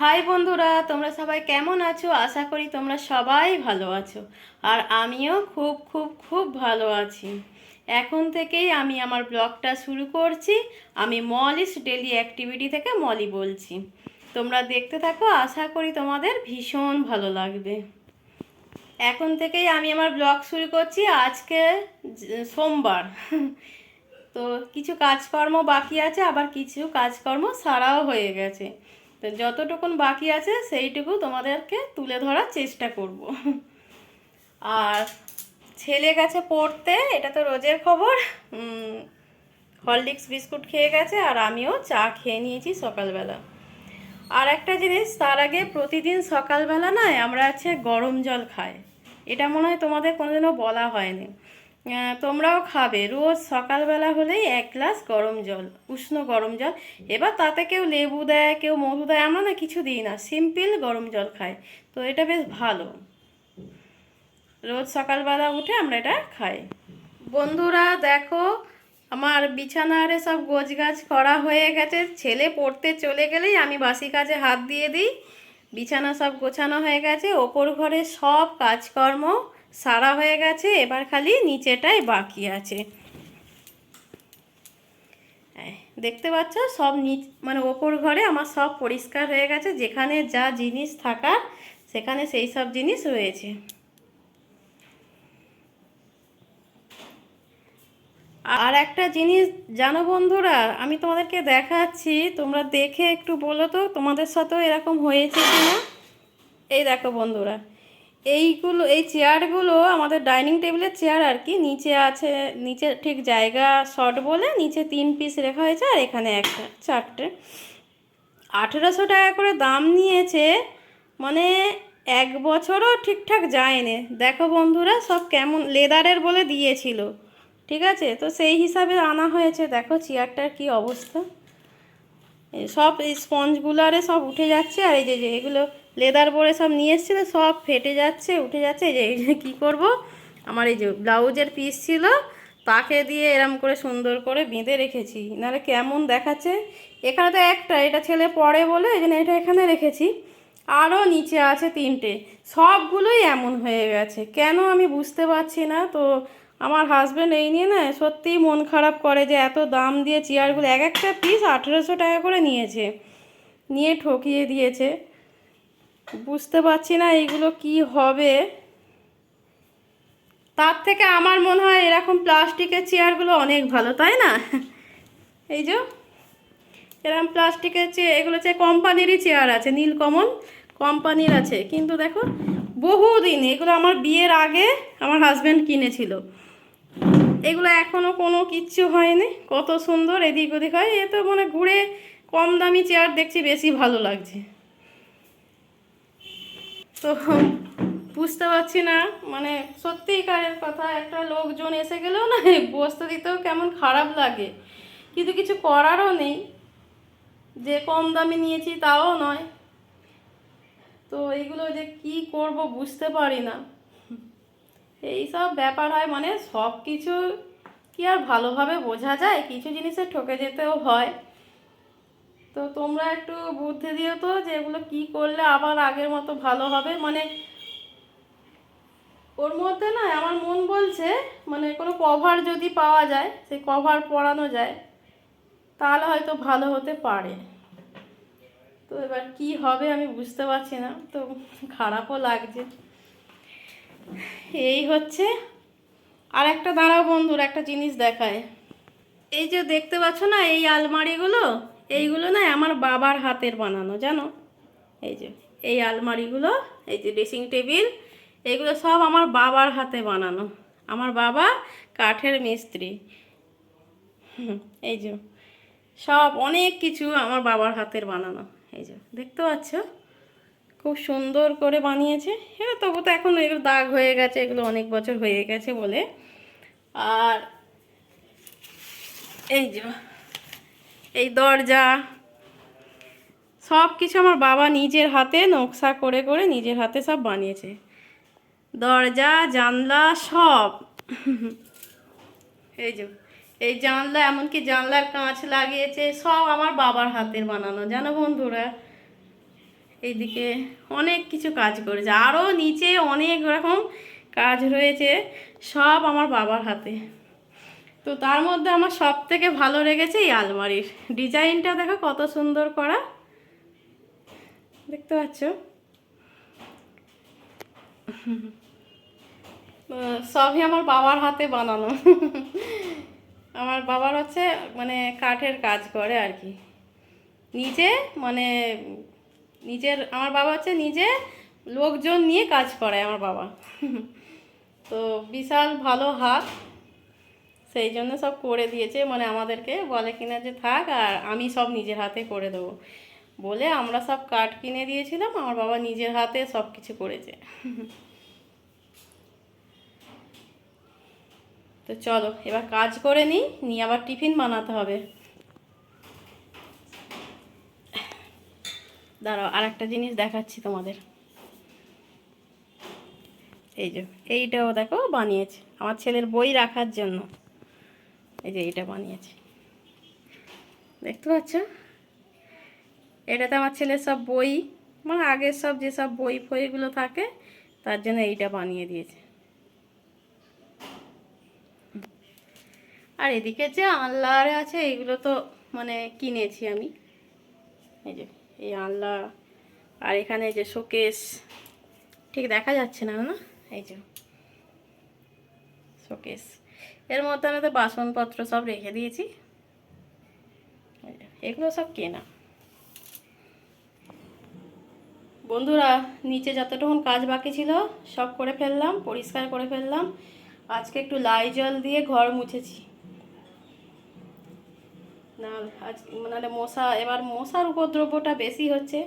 High বন্ধুরা, তোমরা সবাই কেমন আছো? আশা করি তোমরা সবাই ভালো আছো। আর আমিও খুব খুব খুব ভালো আছি। এখন থেকেই আমি আমার ব্লগটা শুরু করছি। আমি মলিস ডেলি অ্যাক্টিভিটি থেকে মলি বলছি। তোমরা দেখতে থাকো, আশা করি তোমাদের ভীষণ ভালো লাগবে। এখন থেকেই আমি আমার ব্লগ শুরু করছি। আজকে সোমবার। তো কিছু কাজকর্ম বাকি আছে, আবার কিছু কাজকর্ম সারাও হয়ে গেছে। তো যতটুকুন বাকি আছে, সেইটুকু তোমাদেরকে তুলে ধরার চেষ্টা করব। আর ছেলে গেছে পড়তে, এটা তো রোজের খবর হরলিক্স বিস্কুট খেয়ে গেছে আর আমিও চা খেয়ে নিয়েছি সকালবেলা। আর একটা জিনিস, তার আগে প্রতিদিন সকালবেলা নয় আমরা আছে গরম জল খাই। এটা মনে হয় তোমাদের কোনোদিনও বলা হয়নি। তোমরাও খাবে। রোজ সকালবেলা হলেই এক গ্লাস গরম জল, উষ্ণ গরম জল। এবার তাতে কেউ লেবু দেয়, কেউ মধু দেয়, আমরা না কিছু দিই না, সিম্পল গরম জল খাই। তো এটা বেশ ভালো। রোজ সকালবেলা উঠে আমরা এটা খাই। বন্ধুরা, দেখো, আমার বিছানারে সব গোছ গাছ করা হয়ে গেছে। ছেলে পড়তে চলে গেলেই আমি বাসি কাজে হাত দিয়ে দিই। বিছানা সব গোছানো হয়ে গেছে, ওপর ঘরে সব কাজকর্ম সারা হয়ে গেছে, এবার খালি নিচেটাই বাকি আছে। দেখতে পাচ্ছ? সব নিচ মানে ওপর ঘরে আমার সব পরিষ্কার হয়ে গেছে, যেখানে যা জিনিস থাকার, সেখানে সেই সব জিনিস রয়েছে। আর একটা জিনিস, জানো বন্ধুরা, আমি তোমাদেরকে দেখাচ্ছি, তোমরা দেখে একটু বলো তো, তোমাদের সাথেও এরকম হয়েছে কি না এই দেখো বন্ধুরা এইগুলো, এই চেয়ারগুলো আমাদের ডাইনিং টেবিলের চেয়ার আর কি, নিচে আছে, নিচে ঠিক জায়গা শর্ট বলে নিচে তিন পিস রেখা হয়েছে আর এখানে একটা, চারটে। আঠেরোশো টাকা করে দাম নিয়েছে মানে এক বছরও ঠিকঠাক যায়নি। দেখো বন্ধুরা, সব কেমন লেদারের বলে দিয়েছিল। ঠিক আছে? তো সেই হিসাবে আনা হয়েছে। দেখো চেয়ারটার কি অবস্থা। সব এই স্পঞ্জগুলারে সব উঠে যাচ্ছে আর এই যে এগুলো লেদার পরে সব নিয়ে এসেছিল সব ফেটে যাচ্ছে, উঠে যাচ্ছে যে, এই যে কী করব? আমার এই যে ব্লাউজের পিস ছিল, তাকে দিয়ে এরম করে সুন্দর করে বেঁধে রেখেছি। নাহলে কেমন দেখাচ্ছে? এখানে তো একটা, এটা ছেলে পড়ে বলে, এই জন্য এটা এখানে রেখেছি। আরও নিচে আছে তিনটে। সবগুলোই এমন হয়ে গেছে। কেন আমি বুঝতে পারছি না, তো আমার হাজব্যান্ড এই নিয়ে না সত্যিই মন খারাপ করে যে এত দাম দিয়ে চেয়ারগুলো, এক একটা পিস আঠেরোশো টাকা করে নিয়েছে। নিয়ে ঠকিয়ে দিয়েছে। বুঝতে পারছি না এগুলো কি হবে। তার থেকে আমার মনে হয় এরকম প্লাস্টিকের চেয়ারগুলো অনেক ভালো, তাই না? এই যে, এরকম প্লাস্টিকের চেয়ে এগুলো হচ্ছে কোম্পানিরই চেয়ার আছে, নীলকমল কোম্পানির আছে। কিন্তু দেখো, বহুদিন এগুলো আমার বিয়ের আগে আমার হাজব্যান্ড কিনেছিল। এগুলো এখনও কোনো কিচ্ছু হয়নি, কত সুন্দর, এদিক ওদিক হয়। এ তো মানে ঘুরে কম দামি চেয়ার দেখছি, বেশি ভালো লাগছে। তো বুঝতে পারছি না মানে সত্যিকারের কথা, একটা লোকজন এসে গেলেও না বসতে দিতেও কেমন খারাপ লাগে। কিন্তু কিছু করারও নেই, যে কম দামে নিয়েছি তাও নয়। তো এইগুলো যে কি করব বুঝতে পারি না। এই সব ব্যাপার হয় মানে সব কিছু কি আর ভালোভাবে বোঝা যায়? কিছু জিনিসে ঠকে যেতেও হয়। তো তোমরা একটু বুদ্ধি দিও তো যে এগুলো কী করলে আবার আগের মতো ভালো হবে। মানে ওর মধ্যে না, আমার মন বলছে মানে কোনো কভার যদি পাওয়া যায়, সেই কভার পরানো যায়, তাহলে হয়তো ভালো হতে পারে। তো এবার কি হবে আমি বুঝতে পারছি না, তো খারাপও লাগছে। এই হচ্ছে, আর একটা দাঁড়াও বন্ধুর, একটা জিনিস দেখায়। এই যে দেখতে পাচ্ছ না, এই আলমারিগুলো? এইগুলো না আমার বাবার হাতের বানানো, জানো? এই যে, এই আলমারিগুলো, এই যে ড্রেসিং টেবিল এইগুলো সব আমার বাবার হাতে বানানো। আমার বাবা কাঠের মিস্ত্রি। এই যে, সব অনেক কিছু আমার বাবার হাতের বানানো। এই যে, দেখতে পাচ্ছ? খুব সুন্দর করে বানিয়েছে। হ্যাঁ তবু তো এখন এগুলো দাগ হয়ে গেছে, এগুলো অনেক বছর হয়ে গেছে বলে। আর এই যে এই দরজা। সব কিছু আমার বাবা নিজের হাতে নকশা করে করে নিজের হাতে সব বানিয়েছে। দরজা, জানলা সব। এই যে, এই জানলা, এমনকি জানলার কাঁচ লাগিয়েছে, সব আমার বাবার হাতের বানানো, জানো বন্ধুরা? এইদিকে অনেক কিছু কাজ করেছে আরও নিচে অনেক রকম কাজ রয়েছে, সব আমার বাবার হাতে। তো তার মধ্যে আমার সব থেকে ভালো লেগেছে এই আলমারির। ডিজাইনটা দেখো কত সুন্দর করা। দেখতে পাচ্ছ? সবই আমার বাবার হাতে বানানো। আমার বাবার হচ্ছে মানে কাঠের কাজ করে আর কি। নিজে মানে নিজের, আমার বাবা হচ্ছে নিজে লোকজন নিয়ে কাজ করে আমার বাবা। তো বিশাল ভালো হাত। সেই জন্য সব করে দিয়েছে মানে আমাদেরকে বলে কিনা যে থাক আর আমি সব নিজের হাতে করে দেবো। বলে আমরা সব কাঠ কিনে দিয়েছিলাম, আমার বাবা নিজের হাতে সব কিছু করেছে। তো চলো, এবার কাজ করে নিই, নিয়ে আবার টিফিন বানাতে হবে। দাঁড়াও আর একটা জিনিস দেখাচ্ছি তোমাদের। এই যে, এইটাও দেখো বানিয়েছে, আমার ছেলের বই রাখার জন্য। এই যে এটা বানিয়েছি। দেখতে পাচ্ছ? এটাতে আমার ছেলের সব বই মানে আগের সব যেসব বই ফইগুলো থাকে, তার জন্য এইটা বানিয়ে দিয়েছে। আর এদিকে যে আনলারে আছে, এইগুলো তো মানে কিনেছি আমি। এই যে, এই আনলা আর এখানে যে শোকেস, ঠিক দেখা যাচ্ছে না না? এই যে, শোকেস। এর মধ্যে আমি তো বাসনপত্র সব রেখে দিয়েছি। এগুলো সব কেনা। বন্ধুরা, নিচে যতটুকু কাজ বাকি ছিল, সব করে ফেললাম, পরিষ্কার করে ফেললাম। আজকে একটু লাই জল দিয়ে ঘর মুছেছি। না, আজ মানে মশা এবার মশার উপদ্রবটা বেশি হচ্ছে,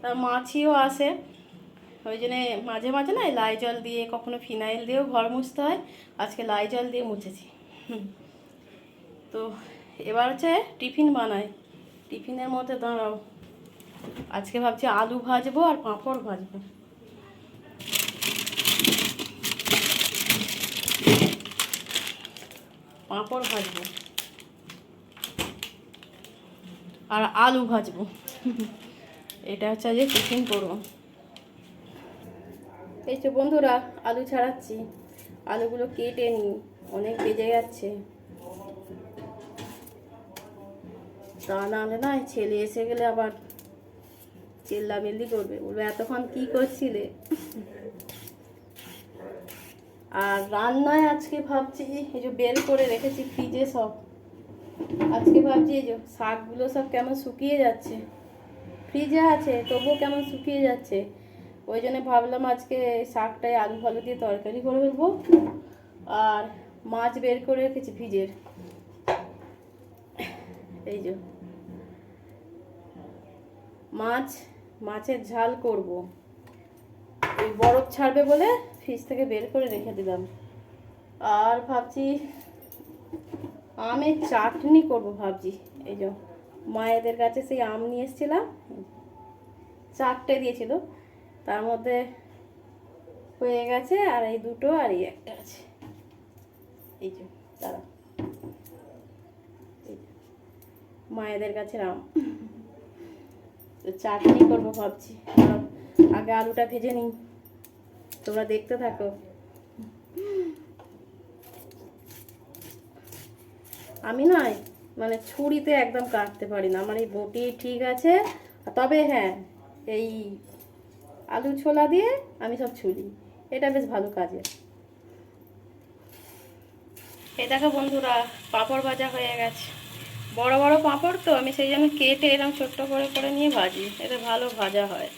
তার মাছিও আসে। ওই জন্যে মাঝে মাঝে না লাই জল দিয়ে, কখনো ফিনাইল দিয়েও ঘর মুছতে হয়। আজকে লাই জল দিয়ে মুছেছি। তো এবার হচ্ছে টিফিন বানাই। টিফিনের মধ্যে দাঁড়াও। আজকে ভাবছি আলু ভাজবো আর পাঁপড় ভাজবো। পাঁপড় ভাজবো। আর আলু ভাজবো। এটা হচ্ছে যে টিফিন করব। এই তো বন্ধুরা, আলু ছাড়াচ্ছি। আলুগুলো কেটে নিই, অনেক বেজে যাচ্ছে। তা নাহলে না ছেলে এসে গেলে আবার চিল্লামিল্লি করবে। বলবে, এতক্ষণ কি করছিলে? আর রান্নায় আজকে ভাবছি, এই যে বের করে রেখেছি ফ্রিজে সব। আজকে ভাবছি, এই যে শাকগুলো সব কেমন শুকিয়ে যাচ্ছে। ফ্রিজে আছে, তবুও কেমন শুকিয়ে যাচ্ছে। ওই জন্য ভাবলাম আজকে শাকটায় আলু ভালো দিয়ে তরকারি করে ফেলব। আর মাছ বের করে রেখেছি ভিজের এই যে। মাছ, মাছের ঝাল করব। ওই বরফ ছাড়বে বলে ফ্রিজ থেকে বের করে রেখে দিলাম। আর ভাবছি আমের চাটনি করব ভাবছি। এই যে মায়েদের কাছে সেই আম নিয়ে এসেছিলাম। চারটে দিয়েছিল। তার মধ্যে হয়ে গেছে আর এই দুটো আর এই একটা আছে। এই যে দাঁড়া মায়েদের কাছে আম তো চাটনি করব ভাবছি। আগে আলুটা ভেজে নিই। তোমরা দেখতে থাকো। আমি নয় মানে ছুরিতে একদম কাটতে পারি না। আমার এই বটি ঠিক আছে। তবে হ্যাঁ এই আলু ছোলা দিয়ে আমি সব ছুলি। এটা বেশ ভালো কাজে। এই দেখো বন্ধুরা পাঁপড় ভাজা হয়ে গেছে। বড় বড় পাঁপড় তো আমি সেই জন্য কেটে এরকম ছোট্ট করে করে নিয়ে ভাজি। এতে ভালো ভাজা হয়।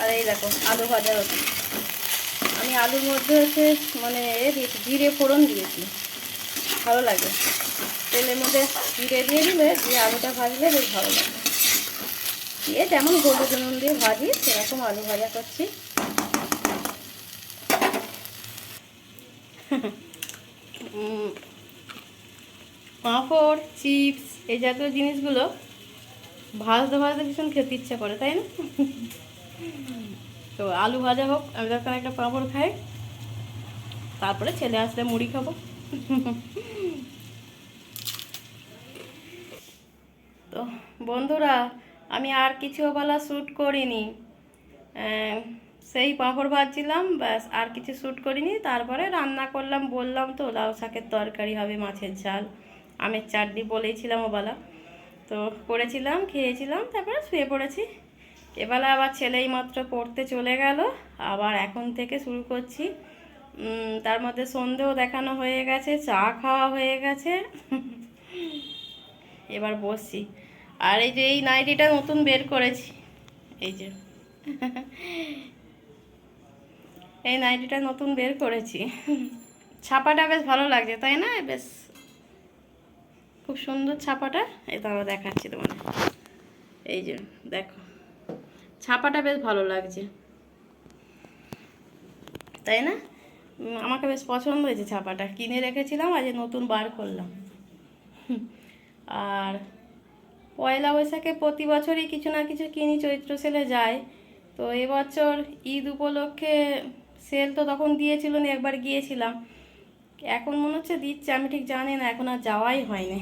আর এই দেখো আলু ভাজা হচ্ছে। আমি আলুর মধ্যে হচ্ছে মানে এ দিয়েছি জিরে ফোড়ন দিয়েছি। ভালো লাগে। তেলের মধ্যে জিরে দিয়ে দিলে দিয়ে আলুটা ভাজলে বেশ ভালো লাগে। দিয়ে যেমন হলুদ নুন দিয়ে ভাজি সেরকম আলু ভাজা করছি। পাঁপড়, চিপস, এই জাতীয় জিনিসগুলো ভাজতে ভাজতে ভীষণ খেতে ইচ্ছা করে, তাই না? তো আলু ভাজা হোক, আমি তখন একটা পাঁপড় খাই। তারপরে ছেলে আসলে মুড়ি খাব। তো বন্ধুরা আমি আর কিছু বেলা শ্যুট করিনি। সেই পাঁপড় ভাজছিলাম, ব্যাস, আর কিছু শ্যুট করিনি। তারপরে রান্না করলাম, বললাম তো লাউ শাকের তরকারি হবে মাছের ঝাল। আমের চাটনি বলেইছিলাম ওবেলা তো করেছিলাম, খেয়েছিলাম, তারপরে শুয়ে পড়েছি। এবেলা আবার ছেলেই মাত্র পড়তে চলে গেল। আবার এখন থেকে শুরু করছি। তার মধ্যে সন্ধেও দেখানো হয়ে গেছে, চা খাওয়া হয়ে গেছে। এবার বসছি। আর এই যে এই নাইটিটা নতুন বের করেছি। এই যে। এই নাইটিটা নতুন বের করেছি। ছাপাটা বেশ ভালো লাগছে, তাই না? বেশ। খুব সুন্দর ছাপাটা। এই তো আমরা দেখাচ্ছি তোমাদের। এই যে, দেখো। ছাপাটা বেশ ভালো লাগছে। তাই না? আমাকে বেশ পছন্দ হয়েছে ছাপাটা। কিনে রেখেছিলাম, আজ নতুন বার করলাম। আর পয়লা বৈশাখে প্রতি বছরই কিছু না কিছু কিনি চৈত্র সেলে যায়। তো এবছর ঈদ উপলক্ষে সেল তো তখন দিয়েছিল না, একবার গিয়েছিলাম। এখন মনে হচ্ছে দিচ্ছে, আমি ঠিক জানি না, এখন আর যাওয়াই হয়নি।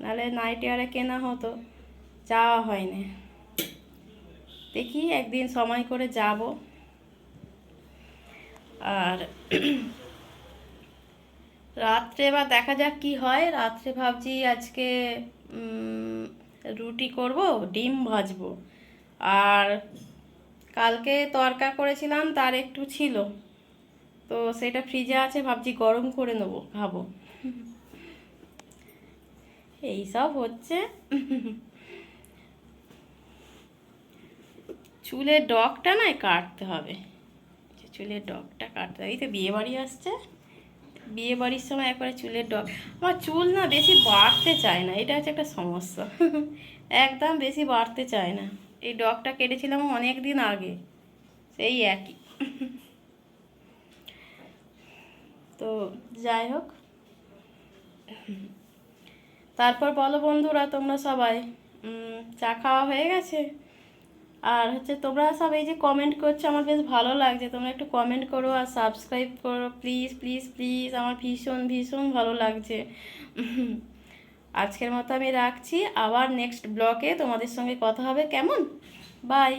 নাহলে নাইটে আরে কেনা হতো, যাওয়া হয়নি। দেখি একদিন সময় করে যাব। আর রাত্রে এবার দেখা যাক কি হয়। রাত্রে ভাবছি আজকে রুটি করব, ডিম ভাজবো। আর কালকে তরকা করেছিলাম, তার একটু ছিল। তো সেটা ফ্রিজে আছে, ভাবছি গরম করে নেব, খাব। এই সব হচ্ছে। চুলের ডগটা নয় কাটতে হবে। চুলের ডগটা কাটতে হবে। এই তো বিয়ে বাড়ি আসছে। বিয়ে বাড়ির সময় একবারে চুলের ডগ। আমার চুল না বেশি বাড়তে চায় না, এটা হচ্ছে একটা সমস্যা। একদম বেশি বাড়তে চায় না। এই ডগটা কেটেছিলাম অনেক দিন আগে, সেই একই। তো যাই হোক। তারপর বলো বন্ধুরা, তোমরা সবাই চা খাওয়া হয়ে গেছে? আর হচ্ছে তোমরা সব এই যে কমেন্ট করছ, আমার বেশ ভালো লাগছে। তোমরা একটু কমেন্ট করো আর সাবস্ক্রাইব করো। প্লিজ প্লিজ প্লিজ আমার ভীষণ ভীষণ ভালো লাগছে। আজকের মতো আমি রাখছি। আবার নেক্সট ব্লকে তোমাদের সঙ্গে কথা হবে। কেমন? বাই